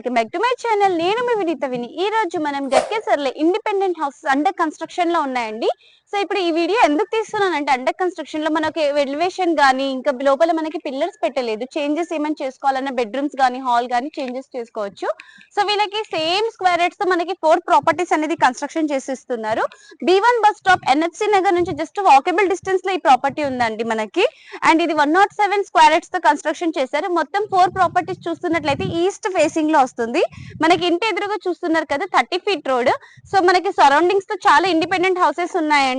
Welcome back to my channel. నేను మీ వినీత విని. ఈ రోజు మనం గక్కేసర్లే ఇండిపెండెంట్ హౌసెస్ అండర్ కన్స్ట్రక్షన్లో ఉన్నాయండి. సో ఇప్పుడు ఈ వీడియో ఎందుకు తీస్తున్నానంటే అండర్ కన్స్ట్రక్షన్లో మనకి ఎలివేషన్ గానీ ఇంకా లోపల మనకి పిల్లర్స్ పెట్టలేదు. చేంజెస్ ఏమైనా చేసుకోవాలన్న బెడ్రూమ్స్ గానీ హాల్ గానీ చేంజెస్ చేసుకోవచ్చు. సో వీళ్ళకి సేమ్ స్క్వేర్తో మనకి ఫోర్ ప్రాపర్టీస్ అనేది construction చేసిస్తున్నారు. B one bus stop NFC Nagar నుంచి జస్ట్ వాకబుల్ డిస్టెన్స్లో ఈ ప్రాపర్టీ ఉందండి మనకి. అండ్ ఇది వన్ నాట్ సెవెన్ స్క్వేర్తో కన్స్ట్రక్షన్ చేశారు. మొత్తం ఫోర్ ప్రాపర్టీస్ చూస్తున్నట్లయితే ఈస్ట్ ఫేసింగ్లో వస్తుంది. మనకి ఇంటి ఎదురుగా చూస్తున్నారు కదా థర్టీ ఫీట్ రోడ్ సో మనకి సరౌండింగ్స్తో చాలా ఇండిపెండెంట్ హౌసెస్ ఉన్నాయండి.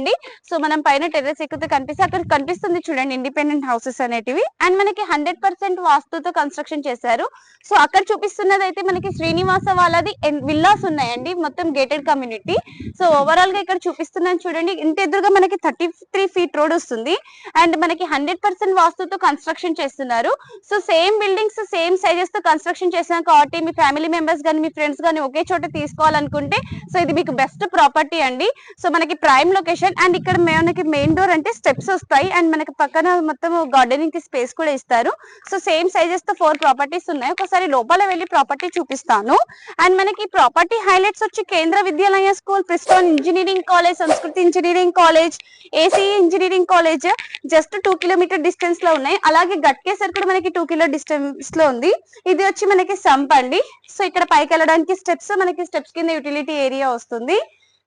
సో మనం పైన టెర్రస్ ఎక్కితే కనిపిస్తే అక్కడ కనిపిస్తుంది చూడండి ఇండిపెండెంట్ హౌసెస్ అనేటివి. అండ్ మనకి హండ్రెడ్ పర్సెంట్ వాస్తుతో కన్స్ట్రక్షన్ చేశారు. సో అక్కడ చూపిస్తున్నది అయితే మనకి శ్రీనివాస వాళ్ళది విల్లాస్ ఉన్నాయండి. మొత్తం గేటెడ్ కమ్యూనిటీ. సో ఓవరాల్గా ఇక్కడ చూపిస్తున్నాను చూడండి. ఇంటి ఎదురుగా మనకి థర్టీ త్రీ ఫీట్ రోడ్ వస్తుంది. అండ్ మనకి హండ్రెడ్ పర్సెంట్ వాస్తుతో కన్స్ట్రక్షన్ చేస్తున్నారు. సో సేమ్ బిల్డింగ్స్ సేమ్ సైజెస్తో కన్స్ట్రక్షన్ చేసినాక కాబట్టి మీ ఫ్యామిలీ మెంబర్స్ కానీ మీ ఫ్రెండ్స్ కానీ ఒకే చోట తీసుకోవాలనుకుంటే సో ఇది మీకు బెస్ట్ ప్రాపర్టీ అండి. సో మనకి ప్రైమ్ లొకేషన్ అండ్ ఇక్కడ మనకి మెయిన్ డోర్ అంటే స్టెప్స్ వస్తాయి. అండ్ మనకి పక్కన మొత్తం గార్డెనింగ్కి స్పేస్ కూడా ఇస్తారు. సో సేమ్ సైజెస్తో ఫోర్ ప్రాపర్టీస్ ఉన్నాయి. ఒకసారి లోపల వెళ్ళి ప్రాపర్టీ చూపిస్తాను. అండ్ మనకి ప్రాపర్టీ హైలైట్స్ వచ్చి Kendriya Vidyalaya school Preston engineering college Samskruti engineering college AC engineering college just two kilometre డిస్టెన్స్లో ఉన్నాయి. అలాగే గట్కేసర్ కూడా మనకి టూ కిలో డిస్టెన్స్లో ఉంది. ఇది వచ్చి మనకి సంప్ అండి సో ఇక్కడ పైకి వెళ్ళడానికి స్టెప్స్ మనకి స్టెప్స్ కింద యూటిలిటీ ఏరియా వస్తుంది.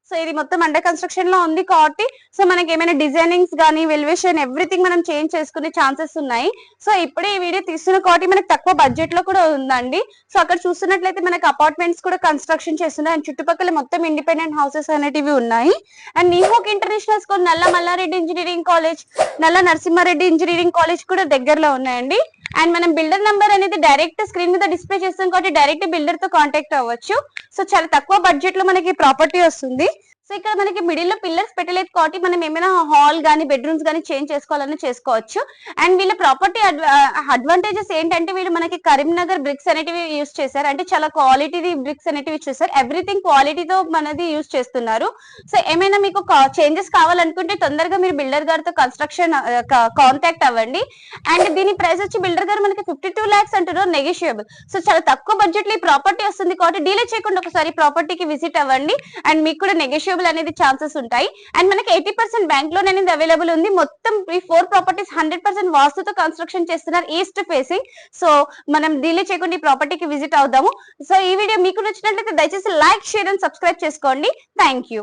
సో ఇది మొత్తం అండర్ కన్స్ట్రక్షన్లో ఉంది కాబట్టి సో మనకి ఏమైనా డిజైనింగ్స్ కానీ వెల్వేషన్ ఎవ్రీథింగ్ మనం చేంజ్ చేసుకునే ఛాన్సెస్ ఉన్నాయి. సో ఇప్పుడే ఈ వీడియో తీస్తున్న కాబట్టి మనకి తక్కువ బడ్జెట్లో కూడా ఉందండి. సో అక్కడ చూస్తున్నట్లయితే మనకి అపార్ట్మెంట్స్ కూడా కన్స్ట్రక్షన్ చేస్తున్నాయి. అండ్ చుట్టుపక్కల మొత్తం ఇండిపెండెంట్ హౌసెస్ అనేటివి ఉన్నాయి. అండ్ నీహోక్ ఇంటర్నేషనల్ స్కూల్ నల్ల మల్లారెడ్డి ఇంజనీరింగ్ కాలేజ్ నల్ల నరసింహారెడ్డి ఇంజనీరింగ్ కాలేజ్ కూడా దగ్గరలో ఉన్నాయండి. అండ్ మనం బిల్డర్ నంబర్ అనేది డైరెక్ట్ స్క్రీన్ మీద డిస్ప్లే చేస్తాం కాబట్టి డైరెక్ట్ బిల్డర్తో కాంటాక్ట్ అవ్వచ్చు. సో చాలా తక్కువ బడ్జెట్లో మనకి ప్రాపర్టీ వస్తుంది. సో ఇక్కడ మనకి మిడిల్లో పిల్లర్స్ పెట్టలేదు కాబట్టి మనం ఏమైనా హాల్ గానీ బెడ్రూమ్స్ గానీ చేంజ్ చేసుకోవాలని చేసుకోవచ్చు. అండ్ వీళ్ళ ప్రాపర్టీ అడ్వాంటేజెస్ ఏంటంటే వీళ్ళు మనకి కరీంనగర్ బ్రిక్స్ అనేటివి యూస్ చేశారు. అంటే చాలా క్వాలిటీ బ్రిక్స్ అనేటివి చేశారు. ఎవ్రీథింగ్ క్వాలిటీతో మనది యూస్ చేస్తున్నారు. సో ఏమైనా మీకు చేంజెస్ కావాలనుకుంటే తొందరగా మీరు బిల్డర్ గారితో కన్స్ట్రక్షన్ కాంటాక్ట్ అవ్వండి. అండ్ దీని ప్రైస్ వచ్చి బిల్డర్ గారు మనకి ఫిఫ్టీ టూ ల్యాక్స్ అంటున్నారు నెగోషియబుల్ సో చాలా తక్కువ బడ్జెట్లో ఈ ప్రాపర్టీ వస్తుంది కాబట్టి డీలే చేయకుండా ఒకసారి ప్రాపర్టీకి విజిట్ అవ్వండి. అండ్ మీకు కూడా నెగోషియబుల్ అనేది ఛాన్సెస్ ఉంటాయి. అండ్ మనకి ఎయిటీ పర్సెంట్ బ్యాంక్ లోన్ అనేది అవైలబుల్ ఉంది. మొత్తం ఈ ఫోర్ ప్రాపర్టీస్ హండ్రెడ్ పర్సెంట్ వాస్తుతో కన్స్ట్రక్షన్ చేస్తున్నారు ఈస్ట్ ఫేసింగ్ సో మనం డీలే చేయకుండా ఈ ప్రాపర్టీకి విజిట్ అవుదాము. సో ఈ వీడియో మీకు నచ్చినట్లయితే దయచేసి లైక్ షేర్ అండ్ సబ్స్క్రైబ్ చేసుకోండి. Thank you